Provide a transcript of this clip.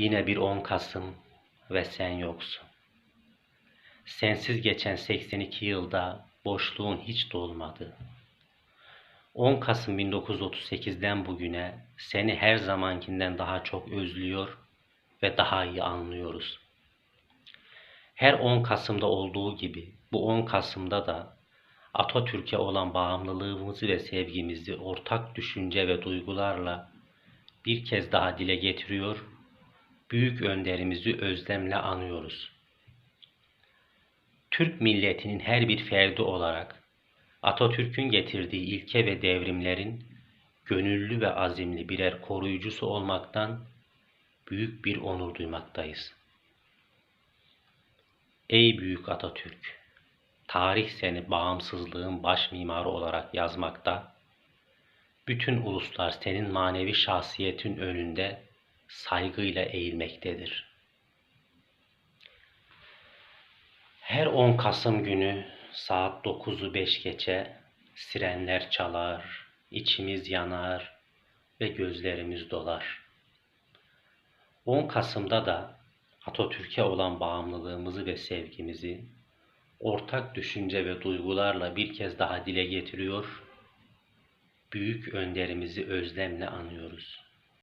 Yine bir 10 Kasım ve sen yoksun. Sensiz geçen 82 yılda boşluğun hiç dolmadı. 10 Kasım 1938'den bugüne seni her zamankinden daha çok özlüyor ve daha iyi anlıyoruz. Her 10 Kasım'da olduğu gibi bu 10 Kasım'da da Atatürk'e olan bağımlılığımızı ve sevgimizi ortak düşünce ve duygularla bir kez daha dile getiriyor, büyük önderimizi özlemle anıyoruz. Türk milletinin her bir ferdi olarak Atatürk'ün getirdiği ilke ve devrimlerin gönüllü ve azimli birer koruyucusu olmaktan büyük bir onur duymaktayız. Ey büyük Atatürk! Tarih seni bağımsızlığın baş mimarı olarak yazmakta, bütün uluslar senin manevi şahsiyetin önünde saygıyla eğilmektedir. Her 10 Kasım günü saat 9'u 5 geçe sirenler çalar, içimiz yanar ve gözlerimiz dolar. 10 Kasım'da da Atatürk'e olan bağımlılığımızı ve sevgimizi ortak düşünce ve duygularla bir kez daha dile getiriyor, büyük önderimizi özlemle anıyoruz.